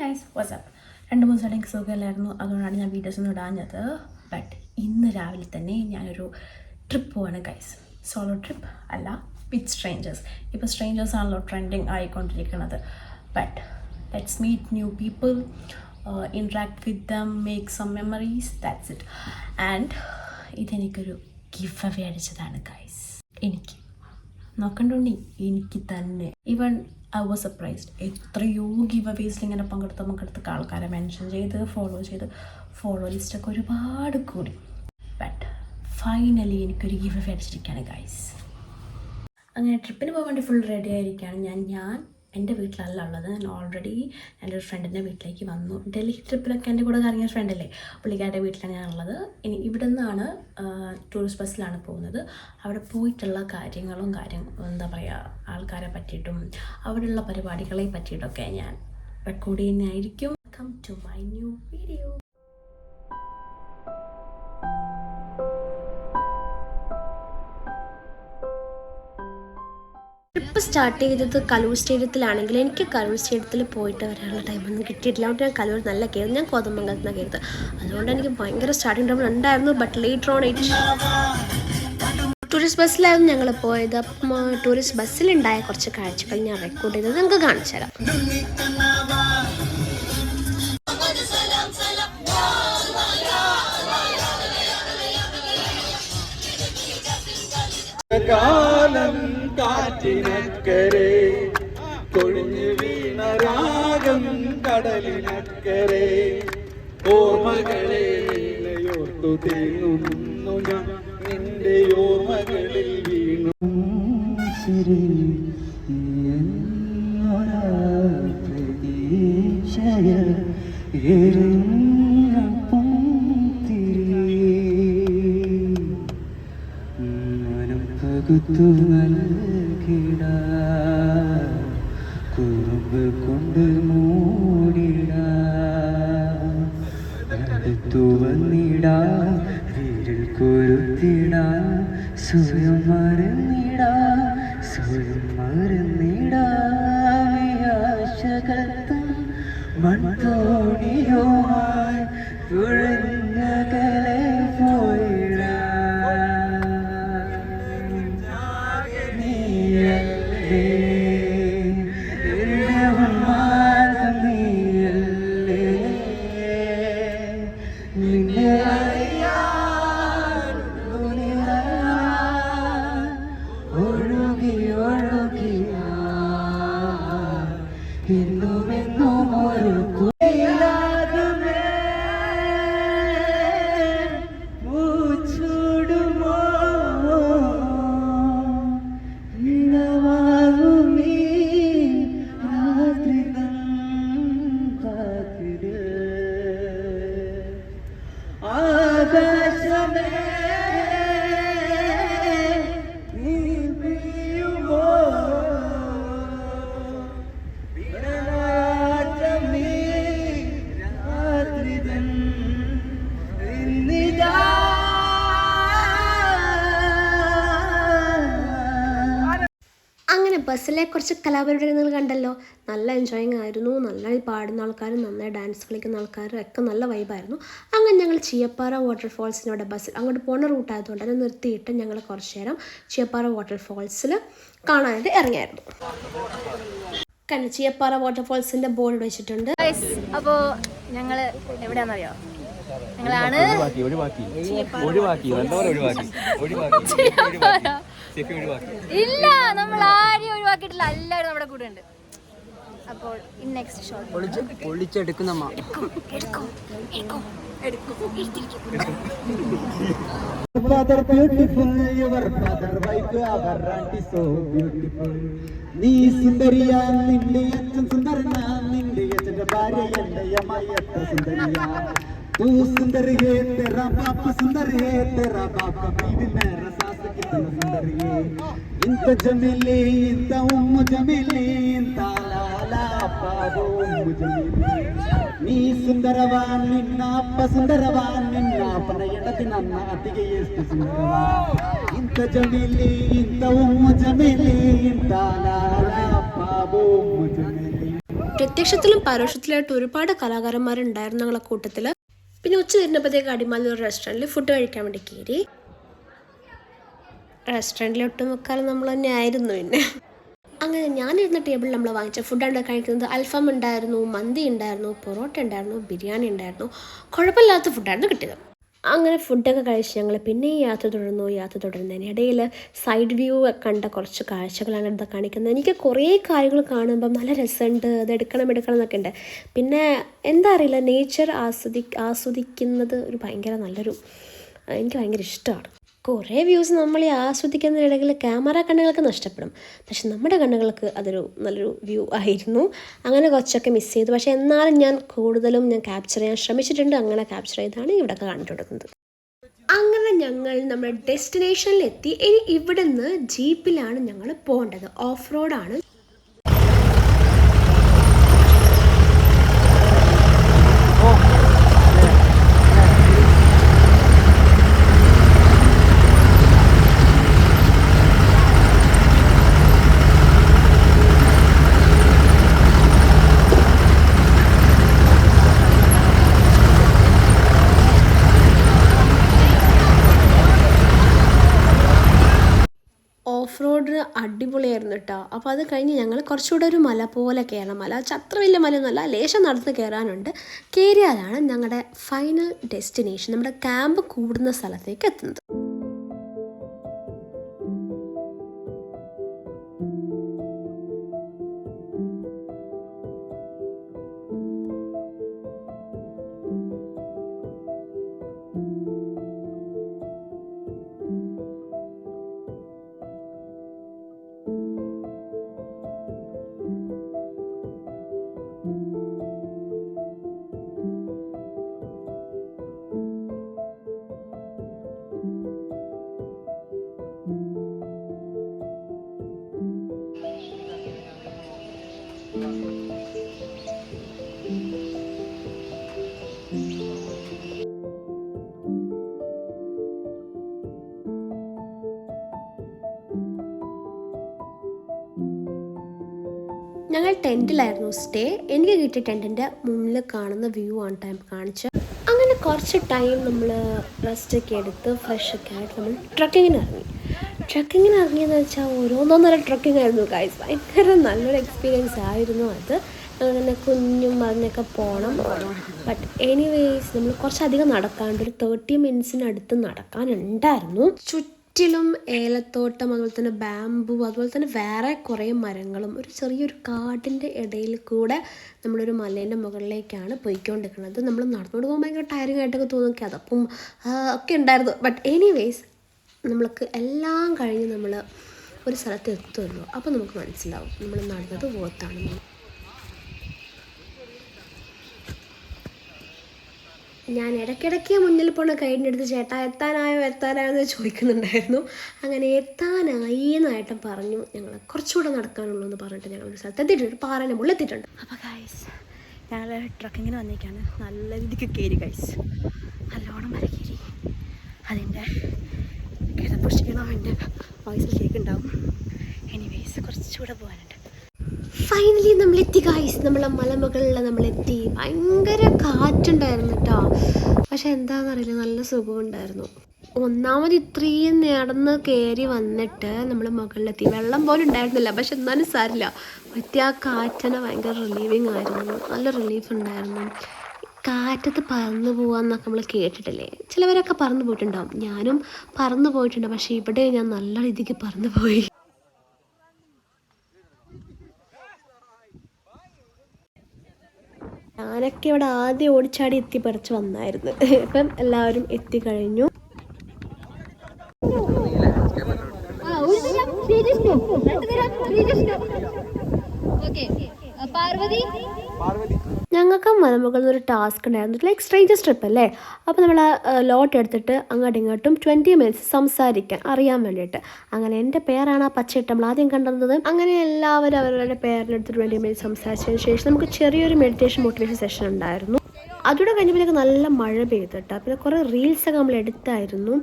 Guys WhatsApp രണ്ട് മൂന്ന് ദിവസം എനിക്ക് സുഖമില്ലായിരുന്നു. അതുകൊണ്ടാണ് ഞാൻ വീഡിയോസ് ഒന്നും ഇടാഞ്ഞത്. ബട്ട് ഇന്ന് രാവിലെ തന്നെ ഞാനൊരു ട്രിപ്പ് പോവാണ് ഗൈസ് സോളോ ട്രിപ്പ് അല്ല വിത്ത് സ്ട്രേഞ്ചേഴ്സ് ഇപ്പോൾ സ്ട്രേഞ്ചേഴ്സ് ആണല്ലോ trending ആയിക്കൊണ്ടിരിക്കുന്നത്. But let's meet new people interact with them make some memories that's it and ഇതെനിക്കൊരു gift away അടിച്ചതാണ് ഗൈസ് എനിക്ക്. നോക്കണ്ടോണ്ടി എനിക്ക് തന്നെ. ഈവൻ ഐ വാസ് സർപ്രൈസ്ഡ് എത്രയോ ഗിവ് അവേസിൽ ഇങ്ങനെ പങ്കെടുത്ത പങ്കെടുത്ത ആൾക്കാരെ മെൻഷൻ ചെയ്ത് ഫോളോ ചെയ്ത് ഫോളോ ലിസ്റ്റൊക്കെ ഒരുപാട് കൂടി. ബട്ട് ഫൈനലി എനിക്കൊരു ഗിവ് അവേ അടിച്ചിരിക്കുകയാണ് ഗൈസ് അങ്ങനെ ട്രിപ്പിന് പോകാൻ വേണ്ടി ഫുൾ റെഡി ആയിരിക്കുകയാണ് ഞാൻ. ഞാൻ എന്റെ വീട്ടിലല്ല ഉള്ളത്. ഞാൻ ഓൾറെഡി എന്റെ ഒരു ഫ്രണ്ടിന്റെ വീട്ടിലേക്ക് വന്നു. ഡൽഹി ട്രിപ്പിലൊക്കെ എന്റെ കൂടെ കറങ്ങിയ ഫ്രണ്ടല്ലേ പുള്ളിക്കാരുടെ വീട്ടിലാണ് ഞാൻ ഉള്ളത്. ഇനി ഇവിടെ നിന്നാണ് ടൂറിസ്റ്റ് ബസ്സിലാണ് പോകുന്നത്. അവിടെ പോയിട്ടുള്ള കാര്യങ്ങളും കാര്യം എന്താ പറയുക ആൾക്കാരെ പറ്റിയിട്ടും അവിടെയുള്ള പരിപാടികളെ പറ്റിയിട്ടൊക്കെ ഞാൻ റെക്കോർഡ് ചെയ്യുന്നതായിരിക്കും. Come to my new video trip start ചെയ്തത് കലൂർ സ്റ്റേഡിയത്തിലാണെങ്കിൽ എനിക്ക് കലൂർ സ്റ്റേഡിയത്തിൽ പോയിട്ട് വരാനുള്ള ടൈമൊന്നും കിട്ടിയിട്ടില്ല. അതുകൊണ്ട് ഞാൻ കലൂർ നല്ല കയറി ഞാൻ കോതമംഗലത്ത് നിന്നാണ് കയറുന്നത് അതുകൊണ്ട് എനിക്ക് ഭയങ്കര സ്റ്റാർട്ടിങ് ട്രബിൾ ഉണ്ടായിരുന്നു. But later on it tourist ബസ്സിലായിരുന്നു ഞങ്ങൾ പോയത്. അപ്പം ടൂറിസ്റ്റ് ബസ്സിലുണ്ടായ കുറച്ച് കാഴ്ചകൾ ഞാൻ റെക്കോർഡ് ചെയ്തത് നിങ്ങൾക്ക് കാണിച്ചു തരാം. കാലം കാറ്റിനക്കരെ കൊഴിഞ്ഞു വീണ രാഗം കടലിനക്കരെ. ഓർമ്മകളെ ഓർത്തു തേങ്ങുന്നു ഞാൻ. നിന്റെ ഓർമ്മകളിൽ വീണു. ശരി പ്രതീക്ഷയ പകുത്തു കുറച്ച് കലാപരിപാടികൾ കണ്ടല്ലോ. നല്ല എൻജോയിങ് ആയിരുന്നു. നല്ല പാടുന്ന ആൾക്കാരും നന്നായി ഡാൻസ് കളിക്കുന്ന ആൾക്കാരും ഒക്കെ നല്ല വൈബായിരുന്നു അങ്ങനെ ഞങ്ങൾ ചീയപ്പാറ വാട്ടർഫോൾസിനോടെ ബസ്സിൽ അങ്ങോട്ട് പോണ റൂട്ടായതുകൊണ്ട് തന്നെ നിർത്തിയിട്ട് ഞങ്ങൾ കുറച്ച് നേരം ചീയപ്പാറ വാട്ടർഫോൾസിൽ കാണാനായിട്ട് ഇറങ്ങിയായിരുന്നു. കണ്ടു? ചിയപ്പാറ വാട്ടർഫോൾസിന്റെ ബോർഡ് വെച്ചിട്ടുണ്ട്. അപ്പോ ഞങ്ങൾ എവിടെയാണെന്നറിയോ? ഞങ്ങളാണ് ഒഴിവാക്കി ഒഴിവാക്കി. ഒഴിവാക്കി നല്ലപോലെ ഒഴിവാക്കി. ഒഴിവാക്കി ഒഴിവാക്കി. ഇല്ല നമ്മൾ ആരെയും ഒഴിവാക്കിയിട്ടില്ല. എല്ലാവരും നമ്മുടെ കൂടെ ഉണ്ട്. അപ്പോൾ ഇൻ നെക്സ്റ്റ് ഷോട്ട് പൊളിച്ചെടുക്കുന്നമ്മ father beautiful, your father wife, our auntie so beautiful. നീ സുന്ദരിയാ നിന്റെ അച്ഛൻ സുന്ദരനാ നിന്റെ അച്ഛന്റെ ഭാര്യ എന്റെ അമ്മായി എത്ര സുന്ദരിയാ तू सुंदर है तेरा बाप सुंदर है तेरा बाप कभी भी मेरा सास कितना सुंदर है इंत जमीली इंत उम जमीली इंत लाला पावो उम जमीली ನೀ ಸುಂದರವಾ ನಿನ್ನ ಅಪ್ಪ ಸುಂದರವಾ ನಿನ್ನ ಅಪ್ಪನ ಎಡತಿ ನನ್ನ ಅತ್ತಿಗೆ ಎಷ್ಟು ಸುಂದರವಾ ಇಂಥ ಜಮೀಲಿ ಇಂಥ ಉಮ್ಮು ಜಮೀಲಿ ಇಂಥ ಲಾಲ ಪಾಬು ಉಮ್ಮು ಜಮೀಲಿ പ്രത്യക്ഷത്തിലും പരോക്ഷത്തിലായിട്ട് ഒരുപാട് കലാകാരന്മാരുണ്ടായിരുന്നു ഞങ്ങളെ കൂട്ടത്തിൽ പിന്നെ ഉച്ച തിരിഞ്ഞപ്പോഴത്തേക്ക് അടിമാലി ഒരു റെസ്റ്റോറന്റിൽ ഫുഡ് കഴിക്കാൻ വേണ്ടി കയറി. റെസ്റ്റോറന്റിൽ ഒട്ടുമുക്കാലും നമ്മൾ തന്നെ ആയിരുന്നു പിന്നെ. അങ്ങനെ ഞാനിരുന്ന ടേബിളിൽ നമ്മൾ വാങ്ങിച്ച ഫുഡാണ് കഴിക്കുന്നത്. അൽഫാം ഉണ്ടായിരുന്നു മന്തി ഉണ്ടായിരുന്നു പൊറോട്ട ഉണ്ടായിരുന്നു ബിരിയാണി ഉണ്ടായിരുന്നു. കുഴപ്പമില്ലാത്ത ഫുഡായിരുന്നു കിട്ടിയത്. അങ്ങനെ ഫുഡൊക്കെ കഴിച്ച് ഞങ്ങൾ പിന്നെ ഈ യാത്ര തുടർന്നു. യാത്ര തുടരുന്നതിനിടയിൽ സൈഡ് വ്യൂ കണ്ട കുറച്ച് കാഴ്ചകളാണ് ഇവിടെ കാണിക്കുന്നത്. എനിക്ക് കുറേ കാര്യങ്ങൾ കാണുമ്പോൾ നല്ല രസമുണ്ട്. അത് എടുക്കണം എടുക്കണം എന്നൊക്കെ ഉണ്ട്. പിന്നെ എന്താ അറിയില്ല നേച്ചർ ആസ്വദി ആസ്വദിക്കുന്നത് ഒരു ഭയങ്കര നല്ലൊരു എനിക്ക് ഭയങ്കര ഇഷ്ടമാണ്. കുറേ വ്യൂസ് നമ്മൾ ഈ ആസ്വദിക്കുന്നതിനിടയിൽ ക്യാമറ കണ്ണുകൾക്ക് നഷ്ടപ്പെടും. പക്ഷെ നമ്മുടെ കണ്ണുകൾക്ക് അതൊരു നല്ലൊരു വ്യൂ ആയിരുന്നു. അങ്ങനെ കുറച്ചൊക്കെ മിസ് ചെയ്തു. പക്ഷേ എന്നാലും ഞാൻ കൂടുതലും ഞാൻ ക്യാപ്ചർ ചെയ്യാൻ ശ്രമിച്ചിട്ടുണ്ട്. അങ്ങനെ ക്യാപ്ചർ ചെയ്താണ് ഇവിടെ കാണിച്ചു കൊടുക്കുന്നത്. അങ്ങനെ ഞങ്ങൾ നമ്മുടെ ഡെസ്റ്റിനേഷനിലെത്തി ഇനി ഇവിടുന്ന് ജീപ്പിലാണ് ഞങ്ങൾ പോകേണ്ടത്. ഓഫ് റോഡാണ് ഓഫ് റോഡ് അടിപൊളിയായിരുന്നു കേട്ടോ അപ്പോൾ അത് കഴിഞ്ഞ് ഞങ്ങൾ കുറച്ചുകൂടെ ഒരു മല പോലെ കയറണം. മല അത്ര വലിയ മലയൊന്നുമല്ല ലേശം നടന്ന് കയറാനുണ്ട്. കയറിയാലാണ് ഞങ്ങളുടെ ഫൈനൽ ഡെസ്റ്റിനേഷൻ നമ്മുടെ ക്യാമ്പ് കൂടുന്ന സ്ഥലത്തേക്ക് എത്തുന്നത്. ഞങ്ങൾ ടെന്റിലായിരുന്നു സ്റ്റേ എനിക്ക് കിട്ടിയ ടെന്റിന്റെ മുന്നിൽ കാണുന്ന വ്യൂ ആണ് ടൈം കാണിച്ച് അങ്ങനെ കുറച്ച് ടൈം നമ്മൾ റെസ്റ്റൊക്കെ എടുത്ത് ഫ്രഷൊക്കെ ആയിട്ട് നമ്മൾ ട്രക്കിങ്ങിന് ഇറങ്ങി. ട്രക്കിങ്ങിന് ഇറങ്ങിയെന്ന് വെച്ചാൽ ഓരോന്നൊന്നര ട്രക്കിംഗ് ആയിരുന്നു ഗൈസ് ഭയങ്കര നല്ലൊരു എക്സ്പീരിയൻസ് ആയിരുന്നു അത്. അങ്ങനെ കുഞ്ഞും മറിഞ്ഞൊക്കെ പോകണം ബട്ട് എനിവേസ് നമ്മൾ കുറച്ചധികം നടക്കാണ്ട് ഒരു തേർട്ടി മിനിറ്റ്സിനടുത്ത് നടക്കാനുണ്ടായിരുന്നു. ചുറ്റിലും ഏലത്തോട്ടം അതുപോലെ തന്നെ ബാമ്പു അതുപോലെ തന്നെ വേറെ കുറേ മരങ്ങളും ഒരു ചെറിയൊരു കാടിന്റെ ഇടയിൽ കൂടെ നമ്മളൊരു മലേന്റെ മുകളിലേക്കാണ് പോയിക്കൊണ്ടിരിക്കുന്നത്. നമ്മൾ നടന്നുകൊണ്ട് പോകാൻ ഭയങ്കര ടയറിങ് ആയിട്ടൊക്കെ തോന്നി അതപ്പം ഒക്കെ ഉണ്ടായിരുന്നു. ബട്ട് എനിവേസ് നമ്മൾക്ക് എല്ലാം കഴിഞ്ഞ് നമ്മൾ ഒരു സ്ഥലത്ത് എത്തുമല്ലോ അപ്പോൾ നമുക്ക് മനസ്സിലാവും നമ്മൾ നടന്നത് പോകത്താണെന്ന് ഞാൻ ഇടയ്ക്കിടയ്ക്ക് മുന്നിൽ പോണ കൈന്റെ അടുത്ത് ചേട്ടാ എത്താനായോ എത്താനായോ എന്ന് ചോദിക്കുന്നുണ്ടായിരുന്നു. അങ്ങനെ എത്താനായി എന്നായിട്ടും പറഞ്ഞു. ഞങ്ങൾ കുറച്ചുകൂടെ നടക്കാനുള്ളൂ എന്ന് പറഞ്ഞിട്ട് ഞങ്ങൾ ഒരു സ്ഥലത്ത് എത്തിയിട്ടുണ്ട്. പാറേന്റെ മുകളിൽ എത്തിയിട്ടുണ്ട്. അപ്പോൾ ഗൈസ് ഞങ്ങൾ ട്രക്കിങ്ങിന് വന്നേക്കാണ്. നല്ല രീതിക്ക് കയറി ഗൈസ് നല്ലോണം വരെ കയറി അതിന്റെ കിടപ്പുഷ്ടിക്കണം എന്റെ വോയിസിൽ എനി എനിവേസ് കുറച്ചുകൂടെ പോകാനുണ്ട്. ഫൈനലി നമ്മൾ എത്തി ഗായ്സ് നമ്മളെ മലമുകളിലെ നമ്മൾ എത്തി ഭയങ്കര കാറ്റുണ്ടായിരുന്നു കേട്ടോ പക്ഷെ എന്താണെന്നറിയില്ല നല്ല സുഖമുണ്ടായിരുന്നു. ഒന്നാമത് ഇത്രയും നടന്ന് കയറി വന്നിട്ട് നമ്മൾ മുകളിലെത്തി. വെള്ളം പോലും ഉണ്ടായിരുന്നില്ല. പക്ഷെ എന്നാലും സാരില്ല പറ്റിയ ആ കാറ്റനെ ഭയങ്കര റിലീവിങ് ആയിരുന്നു. നല്ല റിലീഫ് ഉണ്ടായിരുന്നു. കാറ്റത്ത് പറന്നു പോകാമെന്നൊക്കെ നമ്മൾ കേട്ടിട്ടില്ലേ? ചിലവരൊക്കെ പറന്നു പോയിട്ടുണ്ടാവും. ഞാനും പറന്നു പോയിട്ടുണ്ട്. പക്ഷേ ഇവിടെ ഞാൻ നല്ല രീതിക്ക് പറന്നു പോയി. ഞാനൊക്കെ ഇവിടെ ആദ്യം ഓടിച്ചാടി എത്തിപ്പറിച്ച് വന്നായിരുന്നു. ഇപ്പം എല്ലാവരും എത്തിക്കഴിഞ്ഞു പാർവതി? ഞങ്ങൾക്ക് മലമുകളിൽ ഒരു ടാസ്ക് ഉണ്ടായിരുന്നു. ലൈക്ക് സ്ട്രേഞ്ചർ സ്ട്രിപ്പ് അല്ലേ? അപ്പോൾ നമ്മൾ ലോട്ട് എടുത്തിട്ട് അങ്ങോട്ടും ഇങ്ങോട്ടും ട്വന്റി മിനിറ്റ്സ് സംസാരിക്കാൻ അറിയാൻ വേണ്ടിയിട്ട്. അങ്ങനെ എന്റെ പേരാണ് ആ പച്ചയിട്ട് നമ്മൾ ആദ്യം കണ്ടിരുന്നത് അങ്ങനെ എല്ലാവരും അവരുടെ പേരിലെടുത്ത് ട്വന്റി മിനിറ്റ്സ് സംസാരിച്ചതിന് ശേഷം നമുക്ക് ചെറിയൊരു മെഡിറ്റേഷൻ മോട്ടിവേഷൻ സെഷൻ ഉണ്ടായിരുന്നു. അതുകൂടെ കഴിഞ്ഞപ്പോഴേക്ക് നല്ല മഴ പെയ്തിട്ട്. പിന്നെ കുറേ റീൽസൊക്കെ നമ്മൾ എടുത്തായിരുന്നു.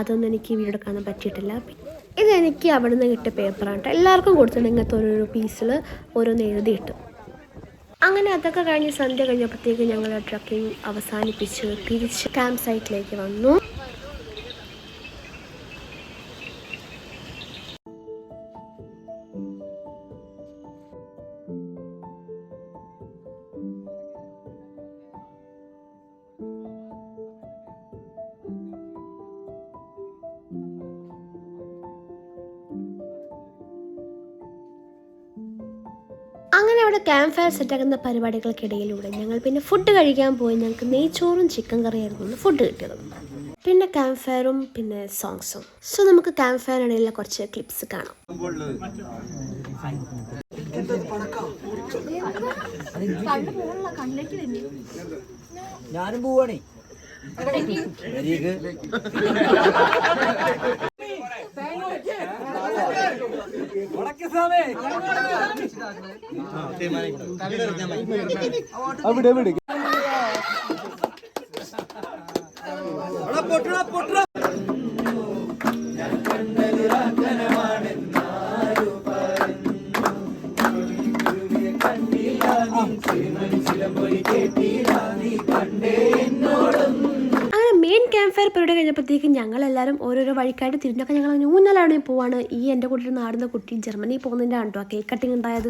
അതൊന്നും എനിക്ക് വീഡിയോ കാണാൻ പറ്റിയിട്ടില്ല. ഇത് എനിക്ക് അവിടെ നിന്ന് കിട്ടിയ പേപ്പറാണ് കേട്ടോ എല്ലാവർക്കും കൊടുത്തിട്ടുണ്ട് ഇങ്ങനത്തെ ഓരോരോ പീസിൽ ഓരോന്ന് എഴുതിയിട്ട് അങ്ങനെ അതൊക്കെ കഴിഞ്ഞ് സന്ധ്യ കഴിഞ്ഞപ്പോഴത്തേക്ക് ഞങ്ങൾ ട്രക്കിംഗ് അവസാനിപ്പിച്ച് തിരിച്ച് ക്യാമ്പ് സൈറ്റിലേക്ക് വന്നു. അവിടെ ക്യാമ്പ് ഫയർ സെറ്റാക്കുന്ന പരിപാടികൾക്കിടയിലൂടെ ഞങ്ങൾ പിന്നെ ഫുഡ് കഴിക്കാൻ പോയി. ഞങ്ങൾക്ക് നെയ്ച്ചോറും ചിക്കൻ കറിയായിരുന്നു ഫുഡ് കിട്ടിയത്. പിന്നെ ക്യാമ്പ് ഫയറും പിന്നെ സോങ്സും സോ നമുക്ക് ക്യാമ്പ് ഫയറിനിടയിലെ കുറച്ച് ക്ലിപ്സ് കാണാം. ഞാനും പോവാണേ. അവിടെ എവിടെ ഓരോരോ വഴിക്കായിട്ട് തിരിഞ്ഞൊക്കെ ഞങ്ങൾ ഊന്നലാണ് പോവാണ്. ഈ എന്റെ കൂടെ നാടുന്ന കുട്ടി ജർമ്മനിയിൽ പോകുന്നതിന്റെ ആണ്ടോ? കേക്ക് കട്ടിങ് ഉണ്ടായത്?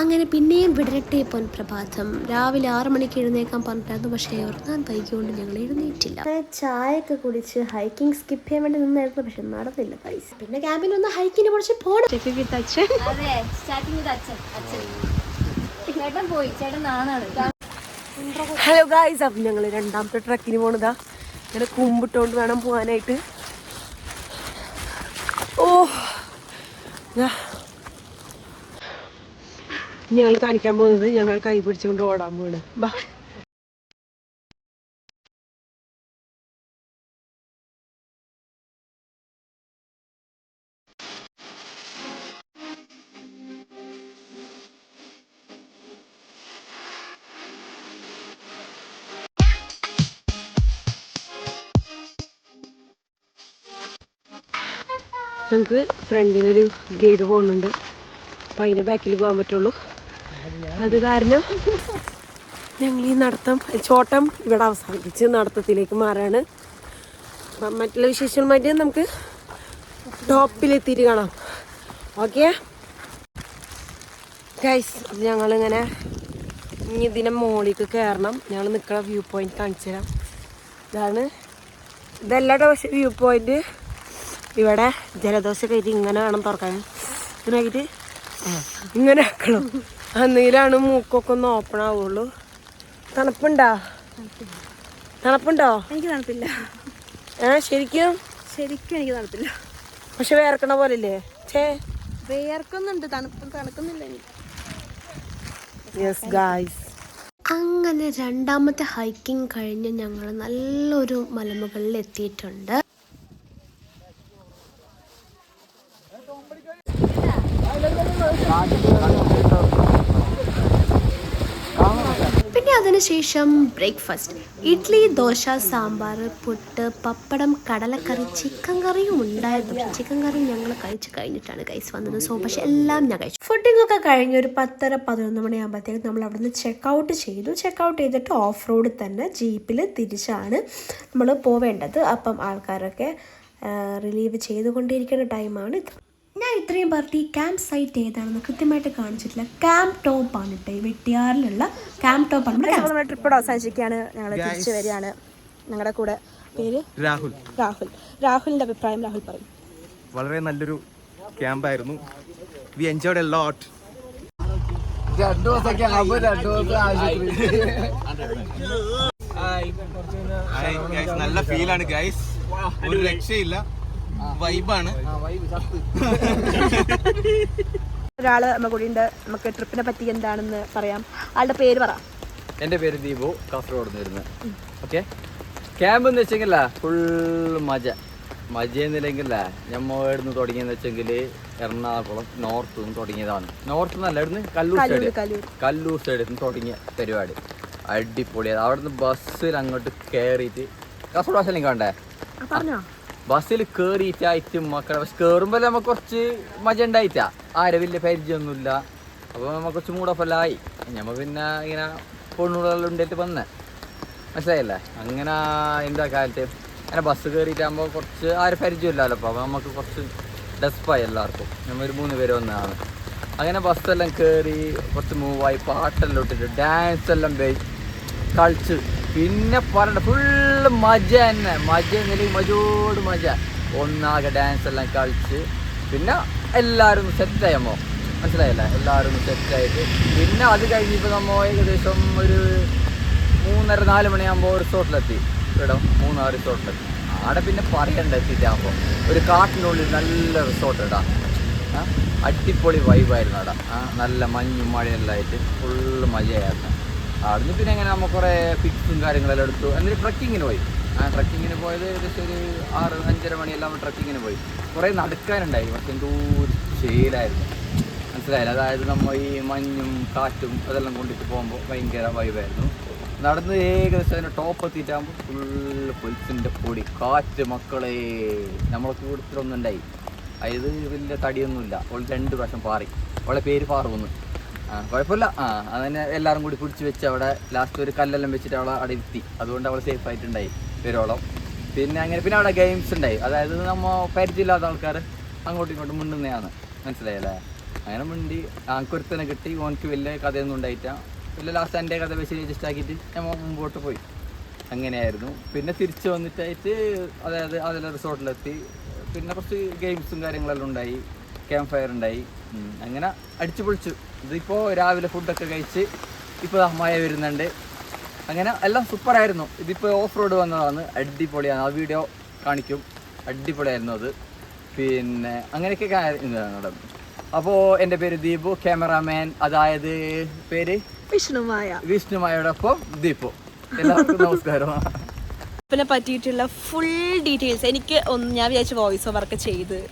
അങ്ങനെ പിന്നെയും വിടരട്ടെ പൊൻ പ്രഭാതം. രാവിലെ ആറ് മണിക്ക് എഴുന്നേക്കാൻ പറഞ്ഞിട്ടായിരുന്നു പക്ഷേ ഉറങ്ങാൻ വൈകിയോണ്ട് ഞങ്ങൾ എഴുന്നേറ്റില്ല. ചായയൊക്കെ കുടിച്ച് ഹൈക്കിംഗ് സ്കിപ്പ് ചെയ്യാൻ വേണ്ടി നിന്നായിരുന്നു പക്ഷെ നടന്നില്ല പൈസ പിന്നെ ക്യാമ്പിൽ ഒന്ന് ഹൈക്കിന് കുറച്ച് പോകണം ചേട്ടൻ പോയി ചേട്ടൻ ഹലോ ഗായ്സ് അപ്പം ഞങ്ങൾ രണ്ടാമത്തെ ട്രക്കിന് പോണതാ. ഇങ്ങനെ കുമ്പിട്ടോണ്ട് വേണം പോകാനായിട്ട് ഓ ഞങ്ങൾ കാണിക്കാൻ പോകുന്നത് ഞങ്ങൾ കൈ പിടിച്ചുകൊണ്ട് ഓടാൻ പോണ് ബാ. ഞങ്ങൾക്ക് ഫ്രണ്ടിനൊരു ഗൈഡ് പോകുന്നുണ്ട് അപ്പം അതിന്റെ ബാക്കിൽ പോകാൻ പറ്റുള്ളൂ. അത് കാരണം ഞങ്ങൾ ഈ നടത്തം ചോട്ടം ഇവിടെ അവസാനിപ്പിച്ച് നടത്തത്തിലേക്ക് മാറാണ്. അപ്പം മറ്റുള്ള വിശേഷങ്ങളുമായിട്ട് നമുക്ക് ടോപ്പിലെത്തിയിട്ട് കാണാം. ഓക്കെ? ഗൈസ് ഞങ്ങളിങ്ങനെ ഇനി ഇതിനെ മോളിലേക്ക് കയറണം ഞങ്ങൾ നിൽക്കുന്ന വ്യൂ പോയിന്റ് കാണിച്ചു തരാം ഇതാണ് ഇതെല്ലാ പക്ഷെ വ്യൂ പോയിന്റ് ഇവിടെ ജലദോഷം കയറ്റി ഇങ്ങനെ വേണം തുറക്കാൻ. ഇങ്ങനെ ആക്കിയിട്ട് ഇങ്ങനെ ആക്കണം. അന്നേലാണ് മൂക്കൊക്കെ ഒന്ന് ഓപ്പൺ ആവുള്ളൂ. തണുപ്പുണ്ടോ? തണുപ്പുണ്ടോ? എനിക്ക് തണുപ്പില്ല. ഏ ശരിക്കും? ശരിക്കും എനിക്ക് തണുപ്പില്ല. പക്ഷെ വേർക്കണ പോലല്ലേ ചേ വേർക്കുന്നുണ്ട്. തണുപ്പ് തണുക്കുന്നില്ല എനിക്ക്. യെസ് ഗായ്സ് അങ്ങനെ രണ്ടാമത്തെ ഹൈക്കിംഗ് കഴിഞ്ഞ് ഞങ്ങൾ നല്ലൊരു മലമുകളിൽ എത്തിയിട്ടുണ്ട് പിന്നെ അതിനുശേഷം ബ്രേക്ക്ഫാസ്റ്റ്. ഇഡ്ഡലി ദോശ സാമ്പാർ പുട്ട് പപ്പടം കടലക്കറി ചിക്കൻ കറിയും ഉണ്ടായിരുന്നു. ചിക്കൻ കറി ഞങ്ങൾ കഴിച്ച് കഴിഞ്ഞിട്ടാണ് കൈസ് വന്നത്. സോ പക്ഷെ എല്ലാം ഞാൻ കഴിച്ചു. ഫുഡിംഗ് ഒക്കെ കഴിഞ്ഞ് ഒരു പത്തര പതിനൊന്ന് മണിയാകുമ്പോഴത്തേക്ക് നമ്മൾ അവിടുന്ന് ചെക്ക് ഔട്ട് ചെയ്തു. ചെക്ക് ഔട്ട് ചെയ്തിട്ട് ഓഫ് റോഡിൽ തന്നെ ജീപ്പിൽ തിരിച്ചാണ് നമ്മൾ പോവേണ്ടത്. അപ്പം ആൾക്കാരൊക്കെ റിലീവ് ചെയ്തുകൊണ്ടിരിക്കുന്ന ടൈമാണ് ഇത് ഞാൻ ഇത്രയും പറഞ്ഞിട്ട് ഈ ക്യാമ്പ് സൈറ്റ് ഏതാണെന്ന് കൃത്യമായിട്ട് കാണിച്ചിട്ടില്ല. ക്യാമ്പ് ടോപ്പ് ആണ് കേട്ടോ ഈ വെട്ടിയാറിലുള്ള ക്യാമ്പ് ടോപ്പ് ആണ്. നമ്മുടെ. ട്രിപ്പ് അവസാനിച്ചിരിക്കുകയാണ്. ഞങ്ങൾ തിരിച്ചു വരികയാണ്. ഞങ്ങളുടെ കൂടെ പേര്? രാഹുൽ. രാഹുൽ. രാഹുലിന്റെ അഭിപ്രായം രാഹുൽ പറയും. വളരെ നല്ലൊരു ക്യാമ്പായിരുന്നു വി എൻജോയ്ഡ് എ ലോട്ട് രണ്ടു ദിവസമൊക്കെ ആകുമ്പോ രണ്ടു ദിവസം ആശുപത്രി. നല്ല ഫീലാണ് ഗൈസ് ഒരു രക്ഷയില്ല. വൈബാണ്. ഒരാൾ നമ്മുടെ കൂടെ ഉണ്ട് നമുക്ക് ട്രിപ്പിനെ പറ്റി എന്താണെന്ന് പറയാം. ആളുടെ പേര് പറ. എന്റെ പേര് ദീപു. കാസർഗോഡ് നിന്ന് ഓക്കെ. ക്യാമ്പ് എന്ന് വെച്ചെങ്കില ഫുൾ മജ. മജ എന്നില്ലെങ്കില ഞമ്മ ഇവിടുന്ന് തുടങ്ങിയെന്ന് വെച്ചെങ്കിൽ എറണാകുളം നോർത്ത് നിന്ന് തുടങ്ങിയതാണ്. നോർത്ത് എന്നല്ല ഇവിടുന്ന് കല്ലൂർ സൈഡ് കല്ലൂർ. സൈഡിൽ നിന്ന് തുടങ്ങിയ പരിപാടി. അടിപൊളിയത് അവിടുന്ന് ബസ്സിൽ അങ്ങോട്ട് കയറിയിട്ട് കാസർഗോഡ് ഭാഷയിലും കണ്ടേ പറഞ്ഞോ കയറിയിട്ട് ആയിട്ടും മക്കളെ. പക്ഷെ കയറുമ്പോൾ നമുക്ക് കുറച്ച് മജ ഉണ്ടായിട്ടാ. ആരെ വലിയ പരിചയമൊന്നുമില്ല. അപ്പോൾ നമുക്ക് കുറച്ച് മൂടപ്പല്ലായി നമ്മൾ പിന്നെ ഇങ്ങനെ പെണ്ണുകളുണ്ടായിട്ട് വന്നേ. മനസ്സിലായില്ലേ? അങ്ങനെ എന്താ കാലത്ത് അങ്ങനെ ബസ് കയറിയിട്ടാകുമ്പോൾ കുറച്ച് ആരും പരിചയമില്ലല്ലോ. അപ്പോൾ നമുക്ക് കുറച്ച് ഡെസ്പായി എല്ലാവർക്കും. നമ്മൾ ഒരു മൂന്ന് പേര് വന്നതാണ്. അങ്ങനെ ബസ്സെല്ലാം കയറി കുറച്ച് മൂവായി പാട്ടെല്ലാം ഇട്ടിട്ട് ഡാൻസ് എല്ലാം കളിച്ച്. പിന്നെ പറയണ്ട ഫുള്ള് മജ തന്നെ. മജ എന്നില്ലെങ്കിൽ മജോട് മജ. ഒന്നാകെ ഡാൻസ് എല്ലാം കളിച്ച്. പിന്നെ എല്ലാവരും സെറ്റായമ്മോ മനസ്സിലായല്ലേ? എല്ലാവരും സെറ്റായിട്ട് പിന്നെ അത് കഴിഞ്ഞിപ്പോൾ നമ്മൾ ഏകദേശം ഒരു മൂന്നര നാല് മണിയാകുമ്പോൾ റിസോർട്ടിലെത്തി ഇവിടെ മൂന്നാർ റിസോർട്ടിലെത്തി അവിടെ പിന്നെ പറയണ്ട എത്തിയിട്ടാകുമ്പോൾ ഒരു കാട്ടിനുള്ളിൽ നല്ല റിസോർട്ട് ഇടാം. അടിപൊളി വൈബായിരുന്നു അവിടെ നല്ല മഞ്ഞും മഴയെല്ലാം ആയിട്ട് ഫുള്ള് മജയായിരുന്നു. അവിടുന്ന് പിന്നെ അങ്ങനെ നമ്മൾ കുറേ പിക്സും കാര്യങ്ങളെല്ലാം എടുത്തു. എന്നിട്ട് ട്രക്കിങ്ങിന് പോയി. ആ ട്രക്കിങ്ങിന് പോയത് ഏകദേശം ഒരു ആറ് അഞ്ചര മണിയെല്ലാം ട്രക്കിങ്ങിന് പോയി. കുറേ നടക്കാനുണ്ടായിരുന്നു. പക്ഷെ എന്തോ ഒരു ശീലായിരുന്നു. മനസ്സിലായില്ല. അതായത് നമ്മൾ ഈ മഞ്ഞും കാറ്റും അതെല്ലാം കൊണ്ടിട്ട് പോകുമ്പോൾ ഭയങ്കര വൈബായിരുന്നു. നടന്ന് ഏകദേശം അതിന്റെ ടോപ്പ് എത്തിയിട്ടാകുമ്പോൾ ഫുള്ള് പുൽസിന്റെ പൊടി. കാറ്റ് മക്കളെ. നമ്മളെ ഉണ്ടായി അതായത് വലിയ തടിയൊന്നുമില്ല. അവൾ രണ്ട് പ്രാവശ്യം പാറി. അവളെ പേര് പാറുമെന്ന് കുഴപ്പമില്ല. ആ അങ്ങനെ എല്ലാവരും കൂടി പിടിച്ച് വെച്ച് അവിടെ ലാസ്റ്റ് ഒരു കല്ലെല്ലാം വെച്ചിട്ട് അവളെ അവിടെ ഇരുത്തി. അതുകൊണ്ട് അവൾ സേഫ് ആയിട്ടുണ്ടായി പേരോളം പിന്നെ അങ്ങനെ പിന്നെ അവിടെ ഗെയിംസ് ഉണ്ടായി. അതായത് നമ്മൾ പരിചയമില്ലാത്ത ആൾക്കാർ അങ്ങോട്ടും ഇങ്ങോട്ടും മിണ്ടുന്നതാണ്. മനസ്സിലായല്ലേ? അങ്ങനെ മിണ്ടി ആൾക്കൊരുത്തനെ കിട്ടി. ഓനക്ക് വലിയ കഥയൊന്നും ഉണ്ടായിട്ടാ പിന്നെ ലാസ്റ്റ് എന്റെ കഥ വെച്ച് രജിസ്റ്റർ ആക്കിയിട്ട് നമ്മൾ മുമ്പോട്ട് പോയി. അങ്ങനെയായിരുന്നു. പിന്നെ തിരിച്ച് വന്നിട്ടായിട്ട് അതായത് അതിലെ റിസോർട്ടിലെത്തി. പിന്നെ കുറച്ച് ഗെയിംസും കാര്യങ്ങളെല്ലാം ഉണ്ടായി. ക്യാമ്പ് ഫയർ ഉണ്ടായി അങ്ങനെ അടിച്ചു പൊളിച്ചു ഇതിപ്പോൾ രാവിലെ ഫുഡൊക്കെ കഴിച്ച് ഇപ്പോൾ മഴ വരുന്നുണ്ട്. അങ്ങനെ എല്ലാം സൂപ്പറായിരുന്നു. ഇതിപ്പോൾ ഓഫ് റോഡ് വന്നതാണ് അടിപൊളിയാണ്. ആ വീഡിയോ കാണിക്കും. അടിപൊളിയായിരുന്നു അത്. പിന്നെ അങ്ങനെയൊക്കെ കാര്യം നടന്നു. അപ്പോൾ എന്റെ പേര് ദീപു ക്യാമറാമാൻ അതായത് പേര്? വിഷ്ണുമായ. വിഷ്ണുമായോടൊപ്പം ദീപു. എല്ലാവർക്കും നമസ്കാരം. പിന്നെ പറ്റിയിട്ടുള്ള ഫുൾ ഡീറ്റെയിൽസ് എനിക്ക് ഒന്ന് ഞാൻ വിചാരിച്ച വോയിസ് ഓവർക്ക് ചെയ്ത്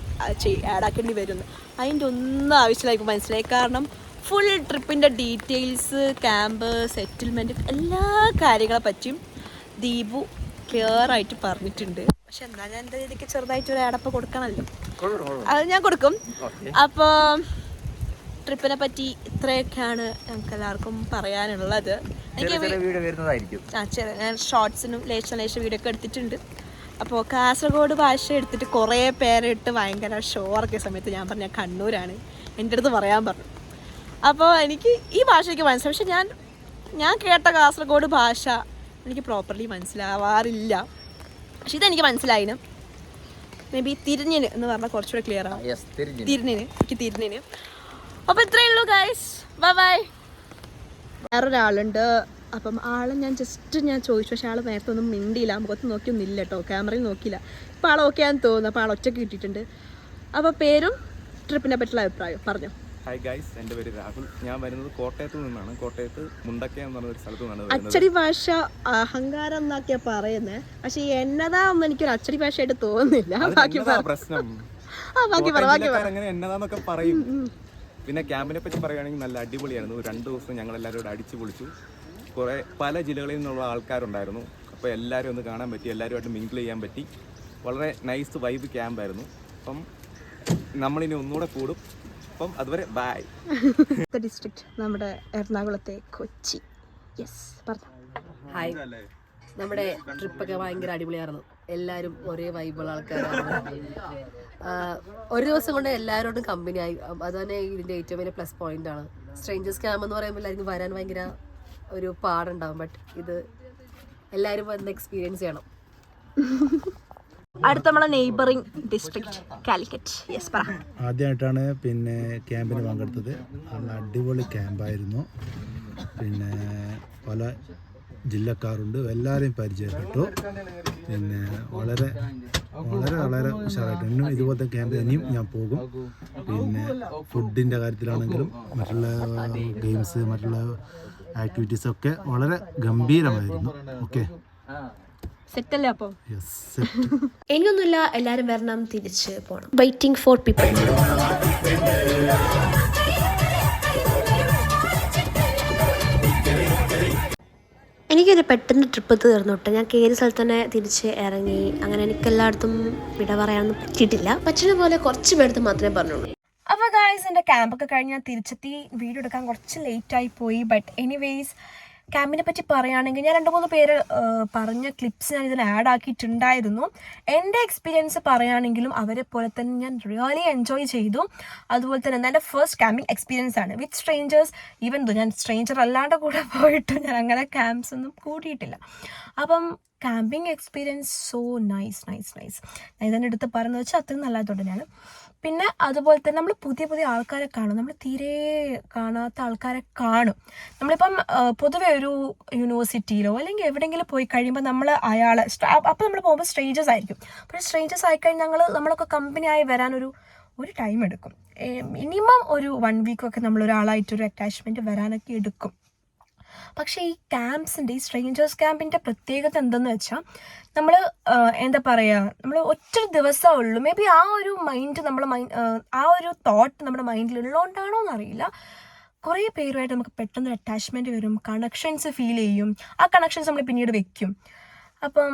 ആഡ് ആക്കേണ്ടി വരുന്നു. അതിന്റെ ഒന്നും ആവശ്യമില്ല. ഇപ്പോൾ മനസ്സിലായി. കാരണം ഫുൾ ട്രിപ്പിന്റെ ഡീറ്റെയിൽസ് ക്യാമ്പ് സെറ്റിൽമെന്റ് എല്ലാ കാര്യങ്ങളെ പറ്റിയും ദീപു ക്ലിയർ ആയിട്ട് പറഞ്ഞിട്ടുണ്ട്. പക്ഷെ എന്താ ഞാൻ എന്താ രീതിക്ക് ചെറുതായിട്ട് ഒരു അടപ്പ് കൊടുക്കണമല്ലോ. അത് ഞാൻ കൊടുക്കും. അപ്പോൾ ട്രിപ്പിനെ പറ്റി ഇത്രയൊക്കെയാണ് ഞങ്ങൾക്ക് എല്ലാവർക്കും പറയാനുള്ളത്. എനിക്ക് ആ ചെറിയ ഞാൻ ഷോർട്സിനും ലേശം ലേശം വീഡിയോ ഒക്കെ എടുത്തിട്ടുണ്ട്. അപ്പോൾ കാസർഗോഡ് ഭാഷ എടുത്തിട്ട് കുറേ പേരിട്ട് ഭയങ്കര ഷോ ഇറക്കിയ സമയത്ത് ഞാൻ പറഞ്ഞ കണ്ണൂരാണ്. എന്റെ അടുത്ത് പറയാൻ പറഞ്ഞു. അപ്പോൾ എനിക്ക് ഈ ഭാഷ എനിക്ക് മനസ്സിലായി. പക്ഷെ ഞാൻ ഞാൻ കേട്ട കാസർഗോഡ് ഭാഷ എനിക്ക് പ്രോപ്പർലി മനസ്സിലാവാറില്ല. പക്ഷെ ഇതെനിക്ക് മനസ്സിലായിന്. മേ ബി തിരിഞ്ഞിന് എന്ന് പറഞ്ഞാൽ കുറച്ചുകൂടെ ക്ലിയർ തിരിഞ്ഞു തിരിഞ്ഞിന്. എനിക്ക് തിരിഞ്ഞിന്. അപ്പോൾ ഇത്രയേ ഉള്ളൂ ഗൈസ് ബൈ ബൈ വേറൊരാളുണ്ട്. അപ്പം ആളെ ഞാൻ ജസ്റ്റ് ഞാൻ ചോദിച്ചു. പക്ഷെ ആൾ നേരത്തെ ഒന്നും മിണ്ടിയില്ല. മുഖത്ത് നോക്കിയൊന്നും ഇല്ല കേട്ടോ ക്യാമറയിൽ നോക്കിയില്ല. ഇപ്പോൾ ആൾ ഓക്കെ ആണെന്ന് തോന്നുന്നു. അപ്പോൾ ആൾ ഒറ്റയ്ക്ക് കിട്ടിയിട്ടുണ്ട്. അപ്പോൾ പേരും ട്രിപ്പിനെ പറ്റിയുള്ള അഭിപ്രായം. പറഞ്ഞു. ഹായ് ഗൈസ് എന്റെ പേര് രാഹുൽ. ഞാൻ വരുന്നത് കോട്ടയത്ത് നിന്നാണ്. കോട്ടയത്ത് മുണ്ടക്കയം എന്ന് പറഞ്ഞ ഒരു സ്ഥലത്ത് നിന്നാണ് അച്ചടി ഭാഷ അഹങ്കാരം എന്നൊക്കെയാ പറയുന്നത് പക്ഷെ എന്നതാ ഒന്നും എനിക്കൊരു അച്ചടി ഭാഷയായിട്ട് തോന്നുന്നില്ല. ബാക്കി പ്രശ്നം? അങ്ങനെ എന്നതാന്നൊക്കെ പറയും പിന്നെ ക്യാമ്പിനെ പറ്റി പറയുകയാണെങ്കിൽ നല്ല അടിപൊളിയായിരുന്നു. രണ്ട് ദിവസം ഞങ്ങൾ എല്ലാവരും കൂടെ അടിച്ചു പൊളിച്ചു. കുറേ പല ജില്ലകളിൽ നിന്നുള്ള ആൾക്കാരുണ്ടായിരുന്നു. അപ്പോൾ എല്ലാവരും ഒന്ന് കാണാൻ പറ്റി എല്ലാവരുമായിട്ട് മിങ്കിൾ ചെയ്യാൻ പറ്റി. വളരെ നൈസ് വൈബ് ക്യാമ്പായിരുന്നു അപ്പം നമ്മളിനി ഒന്നുകൂടെ കൂടും. അപ്പം അതുവരെ ബൈ ഡിസ്ട്രിക്ട് നമ്മുടെ എറണാകുളത്തെ കൊച്ചി. യെസ് പറഞ്ഞു. ഹായ് നമ്മുടെ ട്രിപ്പൊക്കെ ഭയങ്കര അടിപൊളിയായിരുന്നു. എല്ലാവരും ഒരേ വൈബുള്ള ആൾക്കാരാണ്. ഒരു ദിവസം കൊണ്ട് എല്ലാവരോടും കമ്പനി ആയി. അത് തന്നെ ഇതിന്റെ ഏറ്റവും വലിയ പ്ലസ് പോയിന്റ് ആണ്. സ്ട്രേഞ്ചേഴ്സ് ക്യാമ്പ് എന്ന് പറയുമ്പോൾ എല്ലാവർക്കും വരാൻ ഭയങ്കര ഒരു പാടുണ്ടാവും. ബട്ട് ഇത് എല്ലാവരും വന്ന് എക്സ്പീരിയൻസ് ചെയ്യണം. അടുത്ത നമ്മളെ നെയ്ബറിംഗ് ഡിസ്ട്രിക്ട് കാലിക്കറ്റ് യെസ് പറ. ആദ്യമായിട്ടാണ് പിന്നെ ക്യാമ്പിന് പങ്കെടുത്തത്. അടിപൊളി ക്യാമ്പായിരുന്നു. പിന്നെ പല ജില്ലക്കാരുണ്ട്. എല്ലാവരെയും പരിചയപ്പെട്ടു. പിന്നെ വളരെ വളരെ വളരെ ഉഷാറായിട്ട്. ഇന്നും ഇതുപോലത്തെ ക്യാമ്പ് ഇനിയും ഞാൻ പോകും. പിന്നെ ഫുഡിന്റെ കാര്യത്തിലാണെങ്കിലും മറ്റുള്ള ഗെയിംസ് മറ്റുള്ള ആക്ടിവിറ്റീസ് ഒക്കെ വളരെ ഗംഭീരമായിരുന്നു. ഓക്കെ സെറ്റല്ലേ അപ്പോൾ യെസ് സെറ്റ് ഇനിയൊന്നുമില്ല എല്ലാവരും വരണം തിരിച്ച് പോണം. വെയിറ്റിംഗ് ഫോർ പീപ്പിൾ എനിക്കൊരു പെട്ടെന്ന് ട്രിപ്പ് തീർന്നു കേട്ടോ. ഞാൻ കയറിയ സ്ഥലത്ത് തന്നെ തിരിച്ച് ഇറങ്ങി. അങ്ങനെ എനിക്ക് എല്ലായിടത്തും വിട പറയാനൊന്നും പറ്റിയിട്ടില്ല. പറ്റുന്ന പോലെ കുറച്ച് പേടത്ത് മാത്രമേ പറഞ്ഞുള്ളൂ. അപ്പോൾ ഗായ്സ് എന്റെ ക്യാമ്പൊക്കെ കഴിഞ്ഞ് ഞാൻ തിരിച്ചെത്തി. വീഡിയോ എടുക്കാൻ കുറച്ച് ലേറ്റായി പോയി. ബട്ട് എനിവേയ്സ് ക്യാമ്പിനെ പറ്റി പറയുകയാണെങ്കിൽ ഞാൻ രണ്ട് മൂന്ന് പേര് പറഞ്ഞ ക്ലിപ്സ് ഞാൻ ഇതിൽ ആഡ് ആക്കിയിട്ടുണ്ടായിരുന്നു. എന്റെ എക്സ്പീരിയൻസ് പറയുകയാണെങ്കിലും അവരെ പോലെ തന്നെ ഞാൻ റിയലി എൻജോയ് ചെയ്തു. അതുപോലെ തന്നെ എന്റെ ഫസ്റ്റ് ക്യാമ്പിംഗ് എക്സ്പീരിയൻസ് ആണ്. വിത്ത് സ്ട്രേഞ്ചേഴ്സ് ഈവൻ ദോ ഞാൻ സ്ട്രേഞ്ചർ അല്ലാണ്ട് കൂടെ പോയിട്ട് ഞാൻ അങ്ങനെ ക്യാമ്പ്സ് ഒന്നും കൂട്ടിയിട്ടില്ല അപ്പം camping experience so nice nice nice ഞാൻ ഇതിന്റെ അടുത്ത് പറഞ്ഞു വെച്ചാൽ അത്രയും നല്ലതുകൊണ്ട് തന്നെയാണ്. പിന്നെ അതുപോലെ തന്നെ നമ്മൾ പുതിയ പുതിയ ആൾക്കാരെ കാണും. നമ്മൾ തീരെ കാണാത്ത ആൾക്കാരെ കാണും. നമ്മളിപ്പം പൊതുവെ ഒരു യൂണിവേഴ്സിറ്റിയിലോ അല്ലെങ്കിൽ എവിടെയെങ്കിലും പോയി കഴിയുമ്പോൾ നമ്മൾ അയാളെ അപ്പോൾ നമ്മൾ പോകുമ്പോൾ സ്ട്രേഞ്ചേഴ്സ് ആയിരിക്കും. അപ്പോൾ സ്ട്രേഞ്ചേഴ്സ് ആയിക്കഴിഞ്ഞാൽ ഞങ്ങൾ നമ്മളൊക്കെ കമ്പനിയായി വരാനൊരു ഒരു ടൈം എടുക്കും. മിനിമം ഒരു വൺ വീക്കൊക്കെ നമ്മളൊരാളായിട്ടൊരു അറ്റാച്ച്മെന്റ് വരാനൊക്കെ എടുക്കും. പക്ഷേ ഈ ക്യാമ്പ്സിന്റെ ഈ സ്ട്രേഞ്ചേഴ്സ് ക്യാമ്പിന്റെ പ്രത്യേകത എന്തെന്ന് വെച്ചാൽ നമ്മൾ എന്താ പറയുക നമ്മൾ ഒറ്റ ദിവസമേ ഉള്ളൂ. മേ ബി ആ ഒരു മൈൻഡ് നമ്മുടെ മൈൻഡ് ആ ഒരു തോട്ട് നമ്മുടെ മൈൻഡിൽ ഉള്ളതുകൊണ്ടാണോ എന്നറിയില്ല. കുറേ പേരുമായിട്ട് നമുക്ക് പെട്ടെന്ന് അറ്റാച്ച്മെന്റ് വരും കണക്ഷൻസ് ഫീൽ ചെയ്യും. ആ കണക്ഷൻസ് നമ്മൾ പിന്നീട് വെക്കും. അപ്പം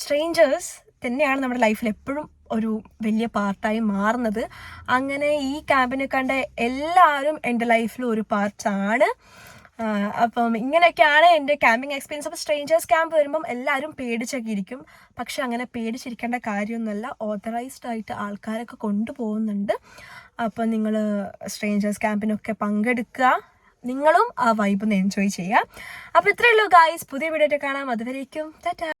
സ്ട്രേഞ്ചേഴ്സ് തന്നെയാണ് നമ്മുടെ ലൈഫിൽ എപ്പോഴും ഒരു വലിയ പാർട്ടായി മാറുന്നത്. അങ്ങനെ ഈ ക്യാമ്പിനെ കണ്ട എല്ലാവരും എന്റെ ലൈഫിലും ഒരു പാർട്ടാണ് അപ്പം ഇങ്ങനെയൊക്കെയാണ് എന്റെ ക്യാമ്പിങ് എക്സ്പീരിയൻസ് അപ്പോൾ സ്ട്രേഞ്ചേഴ്സ് ക്യാമ്പ് വരുമ്പം എല്ലാവരും പേടിച്ചൊക്കെ ഇരിക്കും. പക്ഷെ അങ്ങനെ പേടിച്ചിരിക്കേണ്ട കാര്യമൊന്നുമല്ല. ഓതറൈസ്ഡ് ആയിട്ട് ആൾക്കാരൊക്കെ കൊണ്ടുപോകുന്നുണ്ട്. അപ്പം നിങ്ങൾ സ്ട്രേഞ്ചേഴ്സ് ക്യാമ്പിനൊക്കെ പങ്കെടുക്കുക. നിങ്ങളും ആ വൈബ് ഒന്ന് എൻജോയ് ചെയ്യുക. അപ്പോൾ ഇത്രയേ ഉള്ളൂ ഗായ്സ് പുതിയ വീഡിയോ കാണാം. അതുവരേക്കും ടാറ്റാ.